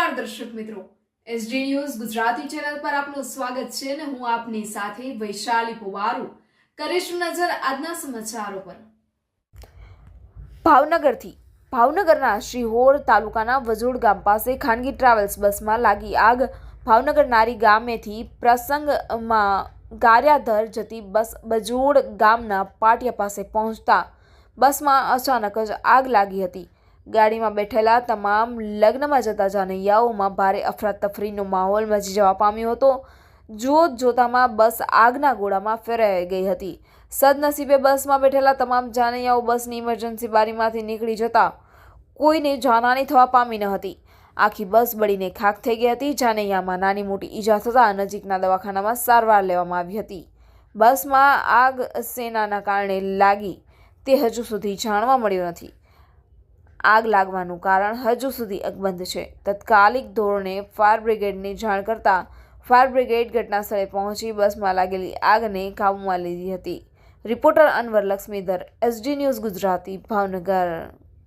નમસ્કાર દર્શક મિત્રો. એસડી ન્યૂઝ ગુજરાતી ચેનલ પર આપનું સ્વાગત છે અને હું આપની સાથે વૈશાલી પુવારુ. કરીશું નજર આજના સમાચારો પર. ભાવનગરથી. ભાવનગરના શિહોર તાલુકાના વજોડ ગામ પાસે ખાનગી ટ્રાવેલ્સ બસમાં લાગી આગ. ભાવનગર નારી ગામેથી પ્રસંગમાં ગાર્યાધર જતી બસ બજોડ ગામના પાટિયા પાસે પહોંચતા બસમાં અચાનક જ આગ લાગી હતી. ગાડીમાં બેઠેલા તમામ લગ્નમાં જતા જાનૈયાઓમાં ભારે અફરાતફરીનો માહોલ મચી જવા પામ્યો હતો. જોત જોતામાં બસ આગના ગોળામાં ફેરાઈ ગઈ હતી. સદનસીબે બસમાં બેઠેલા તમામ જાનૈયાઓ બસની ઇમરજન્સી બારીમાંથી નીકળી જતા કોઈને જાનહાની થવા પામી ન હતી. આખી બસ બળીને ખાખ થઈ ગઈ હતી. જાનૈયામાં નાની મોટી ઈજા થતાં નજીકના દવાખાનામાં સારવાર લેવામાં આવી હતી. બસમાં આગ સેનાના કારણે લાગી તે હજુ સુધી જાણવા મળ્યું નથી. આગ લાગવાનું કારણ હજુ સુધી અકબંધ છે. તત્કાલિક ધોરણે ફાયર બ્રિગેડને જાણ કરતાં ફાયર બ્રિગેડ ઘટના સ્થળે પહોંચી બસમાં લાગેલી આગને કાબૂમાં લીધી હતી. Reporter Anwar Laxmidhar, SD news Gujarati, Bhavnagar.